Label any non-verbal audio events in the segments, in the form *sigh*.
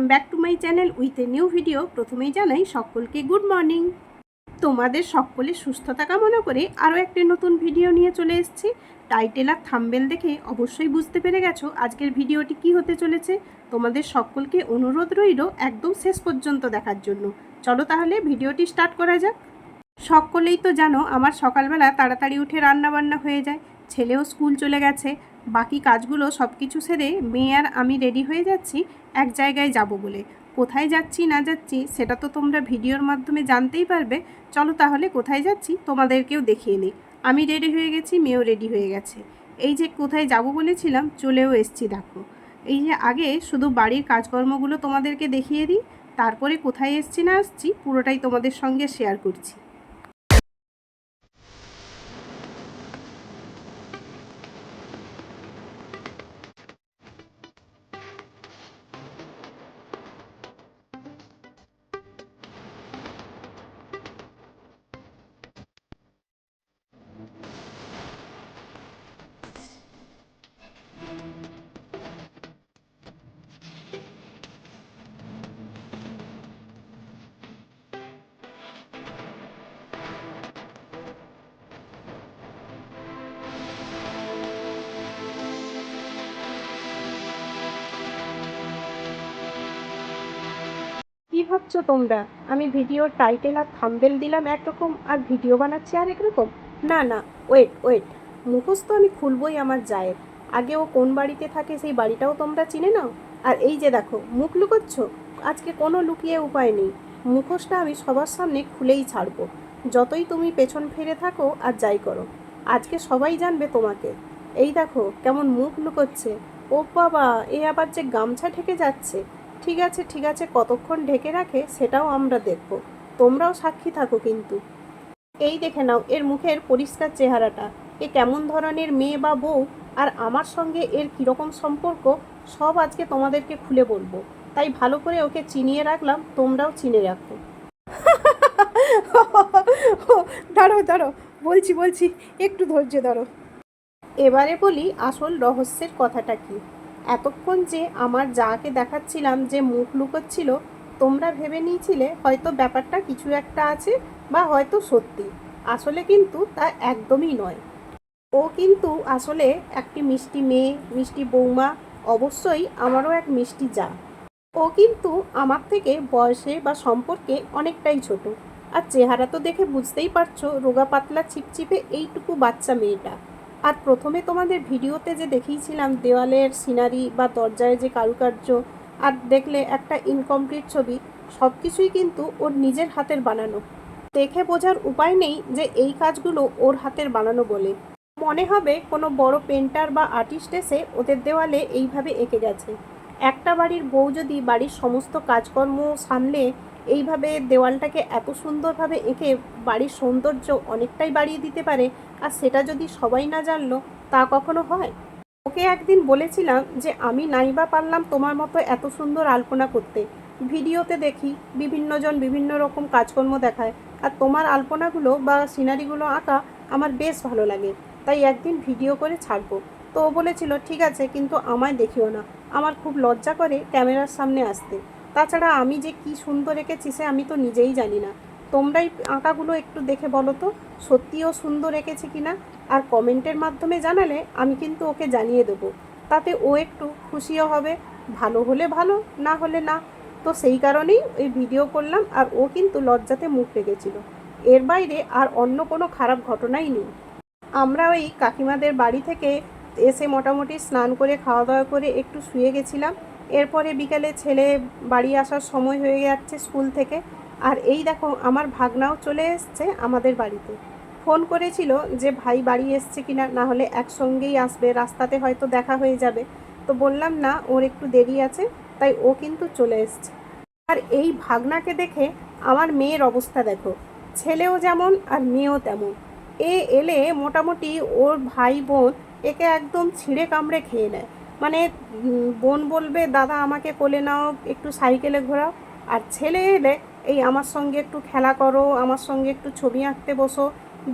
Welcome back to my channel with a new video প্রথমেই জানাই সকলকে গুড মর্নিং তোমাদের সকলের সুস্থতা কামনা করে আরও একটি নতুন ভিডিও নিয়ে চলে এসেছি। টাইটেল আর থাম্বেল দেখে অবশ্যই বুঝতে পেরে গেছো আজকের ভিডিওটি কি হতে চলেছে। তোমাদের সকলকে অনুরোধ রইল একদম শেষ পর্যন্ত দেখার জন্য। চলো তাহলে ভিডিওটি স্টার্ট করা যাক। সকলেই তো জানো আমার সকালবেলা তাড়াতাড়ি উঠে রান্না বান্না হয়ে যায়। ছেলেও স্কুল চলে গেছে। বাকি কাজগুলো সব কিছু সেরে মেয়ে আর আমি রেডি হয়ে যাচ্ছি এক জায়গায় যাব বলে। কোথায় যাচ্ছি, না যাচ্ছি, সেটা তো তোমরা ভিডিওর মাধ্যমে জানতেই পারবে। চলো তাহলে কোথায় যাচ্ছি তোমাদেরকেও দেখিয়ে নিই। আমি রেডি হয়ে গেছি, মেয়েও রেডি হয়ে গেছে। এই যে কোথায় যাব বলেছিলাম, চলেও এসছি দেখো। এই যে আগে শুধু বাড়ির কাজকর্মগুলো তোমাদেরকে দেখিয়ে দিই, তারপরে কোথায় এসছি, না আসছি পুরোটাই তোমাদের সঙ্গে শেয়ার করছি। ভাবছ তোমরা? আমি ভিডিওর টাইটেল আর থাম্বেল দিলাম একরকম, আর ভিডিও বানাচ্ছি আর একরকম? না না ওয়েট ওয়েট মুখোশ তো আমি খুলবই আমার জায়ের। আগে ও কোন বাড়িতে থাকে সেই বাড়িটাও তোমরা চিনে নাও? আর এই যে দেখো, মুখ লুকোচ্ছ? আজকে কোনো লুকিয়ে উপায় নেই। মুখোশটা আমি সবার সামনে খুলেই ছাড়বো। যতই তুমি পেছন ফিরে থাকো আর যাই করো। আজকে সবাই জানবে তোমাকে। এই দেখো, কেমন মুখ লুকোচ্ছে। ও বাবা, এ আবার যে গামছা ঠেকে যাচ্ছে। ঠিক আছে ঠিক আছে কতক্ষণ ঢেকে রাখে সেটাও আমরা দেখব। তোমরাও সাক্ষী থাকো কিন্তু। এই দেখে নাও এর মুখের পরিষ্কার চেহারাটা। এ কেমন ধরনের মেয়ে বা বউ? আর আমার সঙ্গে এর কীরকম সম্পর্ক? সব আজকে তোমাদেরকে খুলে বলব। তাই ভালো করে ওকে চিনিয়ে রাখলাম তোমরাও চিনে রাখো। *laughs* দাঁড়ো দাঁড়ো বলছি বলছি একটু ধৈর্য ধরো। এবারে বলি আসল রহস্যের কথাটা কি? এতক্ষণ যে আমার যাকে দেখাচ্ছিলাম যে মুখ লুকোচ্ছিল, তোমরা ভেবে নিয়েছিলে হয়তো ব্যাপারটা কিছু একটা আছে বা হয়তো সত্যি। আসলে কিন্তু তা একদমই নয়। ও কিন্তু আসলে একটি মিষ্টি মেয়ে, মিষ্টি বৌমা, অবশ্যই আমারও এক মিষ্টি যা। ও কিন্তু আমার থেকে বয়সে বা সম্পর্কে অনেকটাই ছোট। আর চেহারা তো দেখে বুঝতেই পারছ রোগা পাতলা ছিপছিপে এইটুকু বাচ্চা মেয়েটা। আর প্রথমে তোমাদের ভিডিওতে যে দেখিয়েছিলাম দেওয়ালের সিনারি বা দরজায় যে কারুকার্য, আর দেখলে একটা ইনকমপ্লিট ছবি সব কিছুই কিন্তু ওর নিজের হাতের বানানো। দেখে বোঝার উপায় নেই যে এই কাজগুলো ওর হাতের বানানো বলে। মনে হবে কোনো বড় পেন্টার বা আর্টিস্ট এসে ওদের দেওয়ালে এইভাবে এঁকে গেছে। একটা বাড়ির বউ যদি বাড়ির সমস্ত কাজকর্ম সামলে এইভাবে দেওয়ালটাকে এত সুন্দরভাবে এঁকে বাড়ির সৌন্দর্য অনেকটাই বাড়িয়ে দিতে পারে, আর সেটা যদি সবাই না জানলো, তা কখনো হয়? ওকে একদিন বলেছিলাম যে, আমি নাইবা পারলাম তোমার মতো এত সুন্দর আলপনা করতে। ভিডিওতে দেখি বিভিন্নজন বিভিন্ন রকম কাজকর্ম দেখায়, আর তোমার আলপনাগুলো বা সিনারিগুলো আঁকা আমার বেশ ভালো লাগে। তাই একদিন ভিডিও করে ছাড়বো। তো ও বলেছিল, ঠিক আছে, কিন্তু আমায় দেখিও না। আমার খুব লজ্জা করে ক্যামেরার সামনে আসতে। তাছাড়া আমি যে কি সুন্দর এঁকেছি সে আমি তো নিজেই জানি না। তোমরাই আঁকাগুলো একটু দেখে বলো তো, সত্যিও সুন্দর এঁকেছে কিনা আর কমেন্টের মাধ্যমে জানালে আমি কিন্তু ওকে জানিয়ে দেবো। তাতে ও একটু খুশিও হবে, ভালো হলে ভালো, না হলে না। তো সেই কারণেই ওই ভিডিও করলাম আর ও কিন্তু লজ্জাতে মুখ রেখেছিল এর বাইরে আর অন্য কোনো খারাপ ঘটনাই নেই। আমরা ওই কাকিমাদের বাড়ি থেকে এসে মোটামুটি স্নান করে খাওয়া দাওয়া করে একটু শুয়ে গেছিলাম। এরপরে বিকেলে ছেলে বাড়ি আসার সময় হয়ে যাচ্ছে স্কুল থেকে। আর এই দেখো, আমার ভাগনাও চলে এসছে আমাদের বাড়িতে। ফোন করেছিল যে, ভাই, বাড়ি এসছে কিনা? না হলে একসঙ্গেই আসবে। রাস্তাতে হয়তো দেখা হয়ে যাবে। তো বললাম, না, ওর একটু দেরি আছে। তাই ও কিন্তু চলে এসছে। আর এই ভাগনাকে দেখে আমার মেয়ের অবস্থা দেখো। ছেলেও যেমন আর মেয়েও তেমন। এ এলে মোটামুটি ওর ভাই বোন একে একদম ছিঁড়ে কামড়ে খেয়ে নেয়। মানে বোন বলবে, দাদা, আমাকে কোলে নাও, একটু সাইকেলে ঘোরাও। আর ছেলে এলে, এই, আমার সঙ্গে একটু খেলা করো, আমার সঙ্গে একটু ছবি আঁকতে বসো।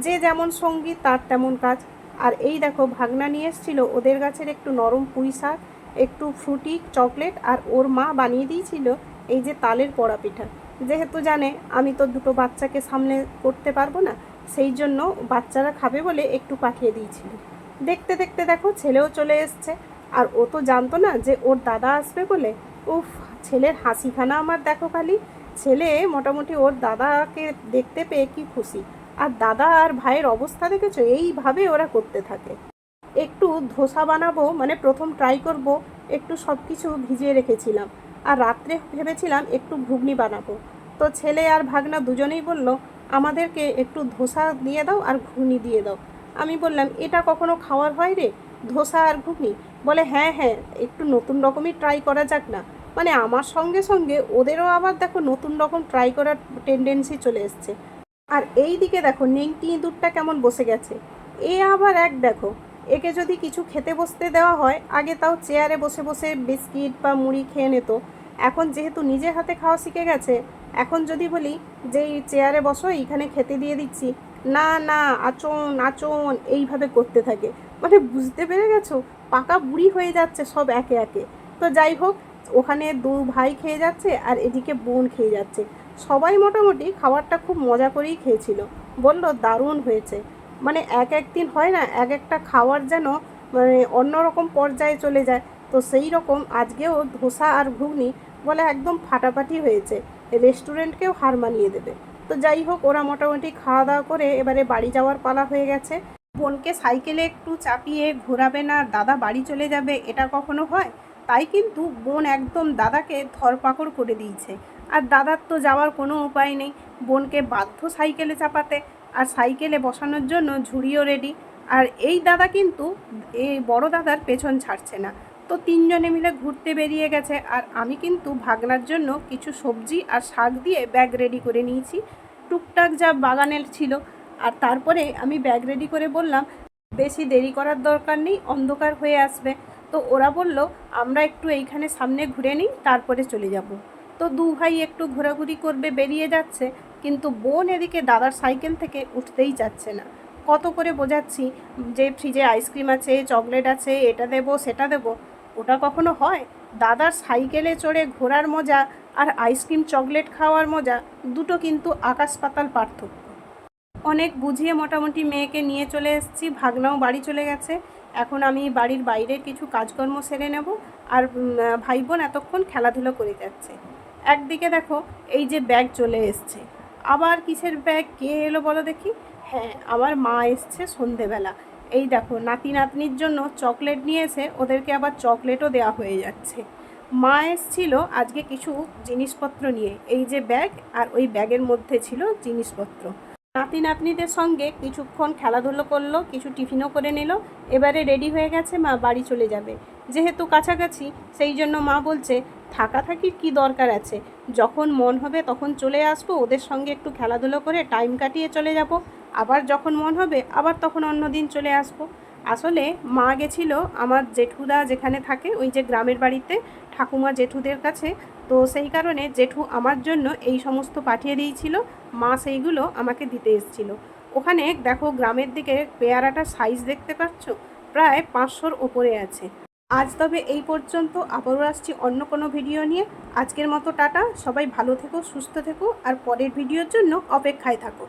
যে যেমন সঙ্গী, তার তেমন কাজ। আর এই দেখো, ভাগনা নিয়ে এসেছিল, ওদের গাছের একটু নরম পুঁই শাক, একটু ফ্রুটি, চকলেট, আর ওর মা বানিয়ে দিয়েছিল এই যে তালের পড়া পিঠা। যেহেতু জানে, আমি তো দুটো বাচ্চাকে সামনে করতে পারব না, সেই জন্য বাচ্চারা খাবে বলে একটু পাঠিয়ে দিয়েছিল। দেখতে দেখতে দেখো, ছেলেও চলে এসছে। আর ও তো জানতো না যে ওর দাদা আসবে বলে। উফ, ছেলের হাসিখানা আমার দেখো খালি। ছেলে মোটামুটি ওর দাদাকে দেখতে পেয়ে কি খুশি। আর দাদা আর ভাইয়ের অবস্থা দেখেছ? এইভাবে ওরা করতে থাকে। একটু ধোসা বানাবো মানে প্রথম ট্রাই করব, একটু সব কিছু ভিজিয়ে রেখেছিলাম। আর রাত্রে ভেবেছিলাম একটু ঘুগনি বানাবো। তো ছেলে আর ভাগনা দুজনেই বলল, আমাদেরকে একটু ধোসা দিয়ে দাও আর ঘুগনি দিয়ে দাও। আমি বললাম, এটা কখনো খাওয়ার হয় রে? ধোসা আর ঘুগনি? বলে হ্যাঁ হ্যাঁ একটু নতুন রকমই ট্রাই করা যাক না। মানে আমার সঙ্গে সঙ্গে ওদেরও আবার দেখো নতুন রকম ট্রাই করার টেন্ডেন্সি চলে এসছে। আর এই দিকে দেখো নেংটি ইঁদুরটা কেমন বসে গেছে। এ আবার এক, দেখো, একে যদি কিছু খেতে বসতে দেওয়া হয়, আগে তাও চেয়ারে বসে বসে বিস্কিট বা মুড়ি খেয়ে নিত। এখন যেহেতু নিজে হাতে খাওয়া শিখে গেছে, এখন যদি বলি যে চেয়ারে বসো, এইখানে খেতে দিয়ে দিচ্ছি। না না আচন আচন এইভাবে করতে থাকে। মানে বুঝতে পেরে গেছো? পাকা বুড়ি হয়ে যাচ্ছে সব একে একে। তো যাই হোক, ওখানে দু ভাই খেয়ে যাচ্ছে আর এদিকে বোন খেয়ে যাচ্ছে। সবাই মোটামুটি খাবারটা খুব মজা করেই খেয়েছিল। বলল, দারুণ হয়েছে। মানে এক এক দিন হয় না, এক একটা খাওয়ার যেন মানে অন্যরকম পর্যায়ে চলে যায়। তো সেই রকম আজকেও ধোসা আর ঘুগনি বলে একদম ফাটাফাটি হয়েছে। রেস্টুরেন্টকেও হার মানিয়ে দেবে। তো যাই হোক, ওরা মোটামুটি খাওয়া দাওয়া করে এবারে বাড়ি যাওয়ার পালা হয়ে গেছে। বোনকে সাইকেলে একটু চাপিয়ে ঘোরাবে না, দাদা বাড়ি চলে যাবে, এটা কখনো হয়? তাই কিন্তু বোন একদম দাদাকে ধরপাকড় করে দিয়েছে। আর দাদার তো যাওয়ার কোনো উপায় নেই। বোনকে বাধ্য সাইকেলে চাপাতে আর সাইকেলে বসানোর জন্য ঝুড়িও রেডি আর এই দাদা কিন্তু এই বড় দাদার পেছন ছাড়ছে না। তো তিনজনে মিলে ঘুরতে বেরিয়ে গেছে। আর আমি কিন্তু ভাগনার জন্য কিছু সবজি আর শাক দিয়ে ব্যাগ রেডি করে নিয়েছি। টুকটাক যা বাগানের ছিল আর তারপরে আমি ব্যাগ রেডি করে বললাম, বেশি দেরি করার দরকার নেই, অন্ধকার হয়ে আসবে। তো ওরা বলল, আমরা একটু এইখানে সামনে ঘুরে নিই, তারপরে চলে যাব। তো দু ভাই একটু ঘোরাঘুরি করবে, বেরিয়ে যাচ্ছে, কিন্তু বোন এদিকে দাদার সাইকেল থেকে উঠতেই যাচ্ছে না। কত করে বোঝাচ্ছি, যে ফ্রিজে আইসক্রিম আছে চকলেট আছে, এটা দেবো, সেটা দেবো, ওটা কখনো হয়? দাদার সাইকেলে চড়ে ঘোরার মজা আর আইসক্রিম চকলেট খাওয়ার মজা, দুটো কিন্তু আকাশ পাতাল পার্থক্য। অনেক বুঝিয়ে মোটামুটি মেয়েকে নিয়ে চলে এসেছি, ভাগনাও বাড়ি চলে গেছে। এখন আমি বাড়ির বাইরের কিছু কাজকর্ম সেরে নেব আর ভাই বোন এতক্ষণ খেলাধুলো করে যাচ্ছে। একদিকে দেখো এই যে ব্যাগ চলে এসছে। আবার কিসের ব্যাগ? কে এলো বলো দেখি? হ্যাঁ আমার মা এসছে সন্ধেবেলা। এই দেখো, নাতি নাতনির জন্য চকলেট নিয়ে এসে ওদেরকে আবার চকলেটও দেওয়া হয়ে যাচ্ছে। মা এসছিল আজকে কিছু জিনিসপত্র নিয়ে, এই যে ব্যাগ আর ওই ব্যাগের মধ্যে ছিল জিনিসপত্র। নাতি নাতনিদের সঙ্গে কিছুক্ষণ খেলাধুলো করল, কিছু টিফিনও করে নিল। এবারে রেডি হয়ে গেছে মা, বাড়ি চলে যাবে। যেহেতু কাছাকাছি, সেই জন্য মা বলছে থাকা থাকির কি দরকার আছে? যখন মন হবে তখন চলে আসব, ওদের সঙ্গে একটু খেলাধুলো করে টাইম কাটিয়ে চলে যাব। আবার যখন মন হবে, আবার তখন অন্য দিন চলে আসব। আসলে মা গেছিল আমার জেঠুদা যেখানে থাকে, ওই যে গ্রামের বাড়িতে, ঠাকুমা জেঠুদের কাছে। তো সেই কারণে জেঠু আমার জন্য এই সমস্ত পাঠিয়ে দিয়েছিল। মা সেইগুলো আমাকে দিতে এসেছিল। ওখানে দেখো গ্রামের দিকে পেয়ারাটা সাইজ দেখতে পাচ্ছ? প্রায় পাঁচশোর ওপরে আছে। আজ তবে এই পর্যন্ত। আবারও আসছি অন্য কোনো ভিডিও নিয়ে। আজকের মতো টাটা। সবাই ভালো থেকো, সুস্থ থেকো। আর পরের ভিডিওর জন্য অপেক্ষায় থাকো।